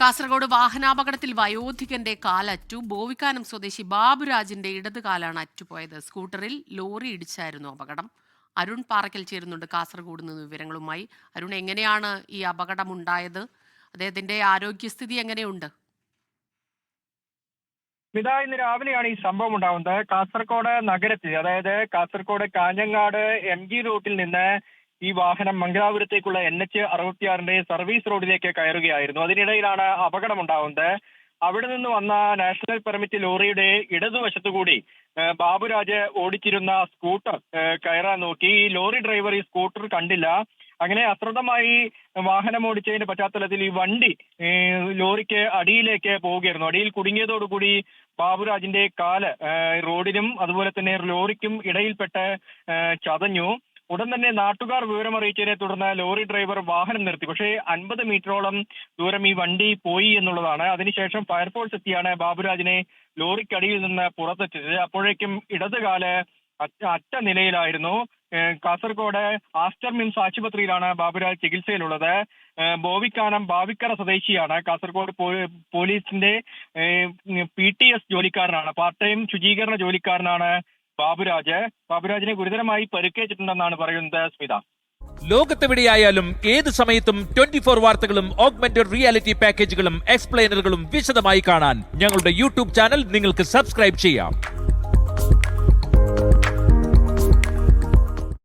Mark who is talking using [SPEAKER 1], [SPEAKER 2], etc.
[SPEAKER 1] കാസർഗോഡ് വാഹനാപകടത്തിൽ വയോധികന്റെ കാലറ്റു. ബോവിക്കാനം സ്വദേശി ബാബുരാജിന്റെ ഇടത് കാലാണ് അറ്റുപോയത്. സ്കൂട്ടറിൽ ലോറി ഇടിച്ചായിരുന്നു അപകടം. അരുൺ പാറയ്ക്കൽ ചേരുന്നുണ്ട് കാസർഗോഡ് നിന്ന് വിവരങ്ങളുമായി. അരുൺ എങ്ങനെയാണ് ഈ അപകടം ഉണ്ടായത് അദ്ദേഹത്തിന്റെ ആരോഗ്യസ്ഥിതി എങ്ങനെയുണ്ട്?
[SPEAKER 2] ഇതാ ഇന്ന് രാവിലെയാണ് ഈ സംഭവം ഉണ്ടാകുന്നത് കാസർഗോഡ് നഗരത്തിൽ അതായത് കാസർഗോഡ് കാഞ്ഞങ്ങാട് എം ജി റൂട്ടിൽ നിന്ന് ഈ വാഹനം മംഗലാപുരത്തേക്കുള്ള എൻ എച്ച് അറുപത്തിയാറിന്റെ സർവീസ് റോഡിലേക്ക് കയറുകയായിരുന്നു. അതിനിടയിലാണ് അപകടം ഉണ്ടാവുന്നത് അവിടെ നിന്ന് വന്ന നാഷണൽ പെർമിറ്റ് ലോറിയുടെ ഇടതുവശത്തുകൂടി ബാബുരാജ് ഓടിച്ചിരുന്ന സ്കൂട്ടർ കയറാൻ നോക്കി. ഈ ലോറി ഡ്രൈവർ ഈ സ്കൂട്ടർ കണ്ടില്ല. അങ്ങനെ അശ്രദ്ധമായി വാഹനം ഓടിച്ചതിന്റെ പശ്ചാത്തലത്തിൽ ഈ വണ്ടി ലോറിക്ക് അടിയിലേക്ക് പോവുകയായിരുന്നു. അടിയിൽ കുടുങ്ങിയതോടുകൂടി ബാബുരാജിന്റെ കാൽ റോഡിനും അതുപോലെ തന്നെ ലോറിക്കും ഇടയിൽപ്പെട്ട് ചതഞ്ഞു. ഉടൻ തന്നെ നാട്ടുകാർ വിവരം അറിയിച്ചതിനെ തുടർന്ന് ലോറി ഡ്രൈവർ വാഹനം നിർത്തി. പക്ഷേ അൻപത് മീറ്ററോളം ദൂരം ഈ വണ്ടി പോയി എന്നുള്ളതാണ്. അതിനുശേഷം ഫയർഫോഴ്സ് എത്തിയാണ് ബാബുരാജിനെ ലോറിക്കടിയിൽ നിന്ന് പുറത്തെത്തിച്ചത്. അപ്പോഴേക്കും ഇടതുകാൽ അറ്റ നിലയിലായിരുന്നു കാസർഗോഡ് ആസ്റ്റർ മിംസ് ആശുപത്രിയിലാണ് ബാബുരാജ് ചികിത്സയിലുള്ളത്. ബോവിക്കാനം ബാവിക്കര സ്വദേശിയാണ്. കാസർഗോഡ് പോലീസിന്റെ പി ടി എസ് ജോലിക്കാരനാണ്. പാർട്ട് ടൈം ശുചീകരണ ജോലിക്കാരനാണ് ബാബുരാജ്. ബാബുരാജിനെ ഗുരുതരമായി പരിക്കേറ്റിട്ടുണ്ടെന്നാണ് പറയുന്നത് സ്മിത.
[SPEAKER 3] ലോകത്തെവിടെയായാലും ഏത് സമയത്തും ട്വന്റി ഫോർ വാർത്തകളും ഓഗ്മെന്റഡ് റിയാലിറ്റി പാക്കേജുകളും എക്സ്പ്ലെയിനറുകളും വിശദമായി കാണാൻ ഞങ്ങളുടെ യൂട്യൂബ് ചാനൽ നിങ്ങൾക്ക് സബ്സ്ക്രൈബ് ചെയ്യാം.